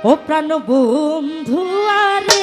ও প্রাণ বন্ধু আরে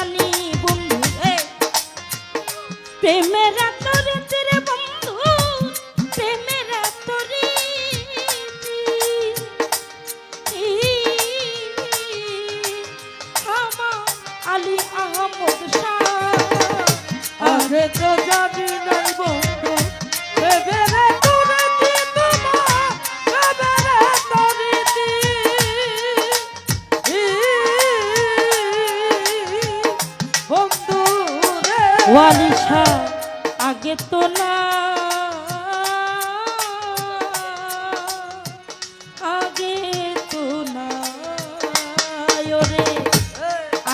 জানি বন্ধু রে প্রেমের তরে রে বন্ধু প্রেমের তরে। আলী আহমদ শাহ। আরে তোর তো না। আগে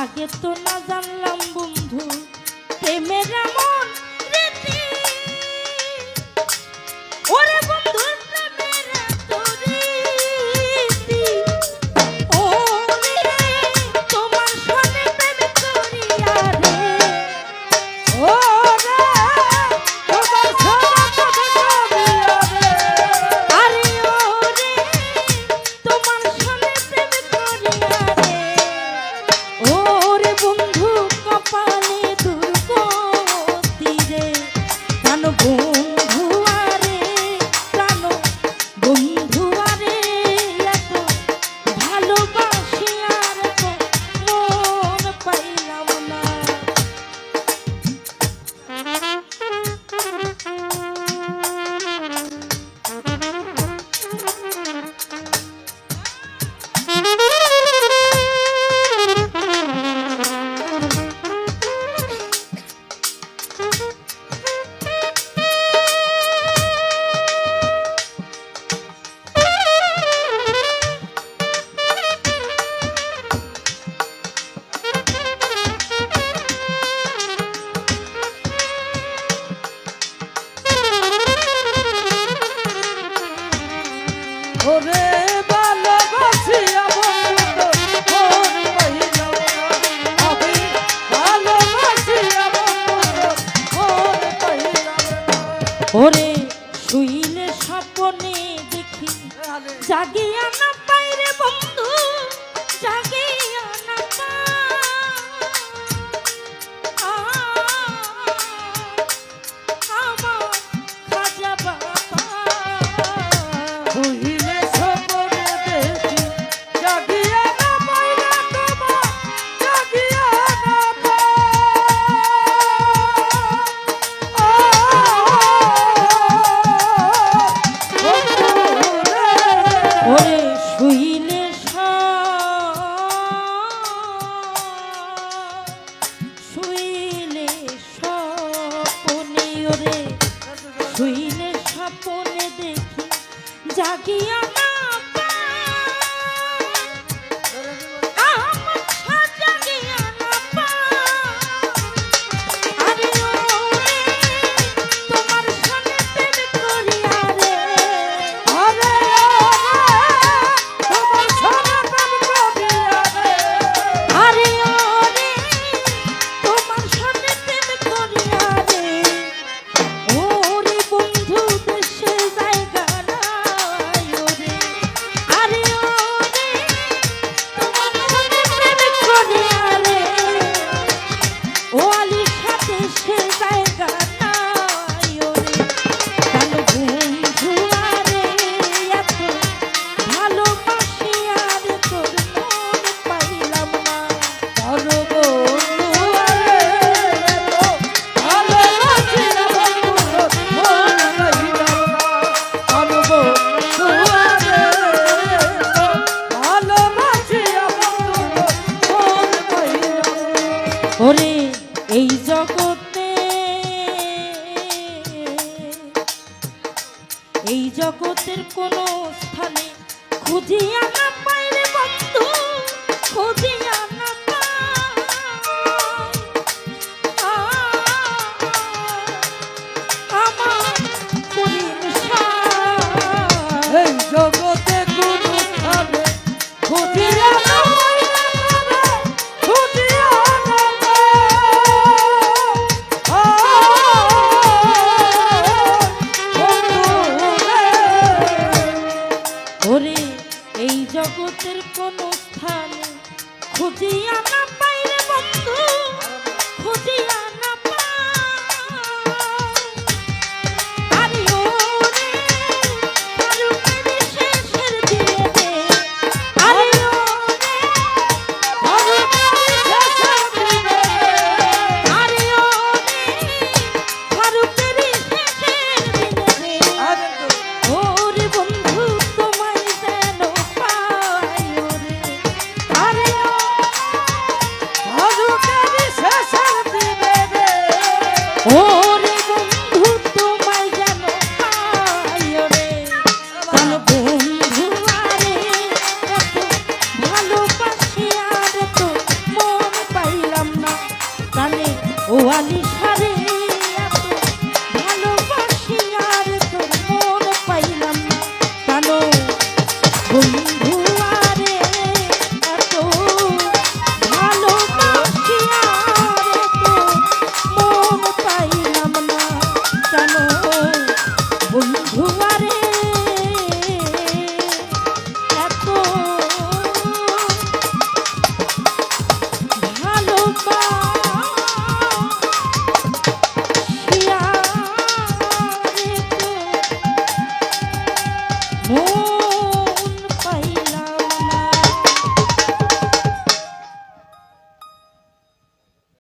আগে তো জানলাম ওরে শুইলে স্বপ্নে দেখি জাগিয়া জাগিয়া ওরে এই জগতে এই জগতের কোনো স্থানে খুঁজিয়া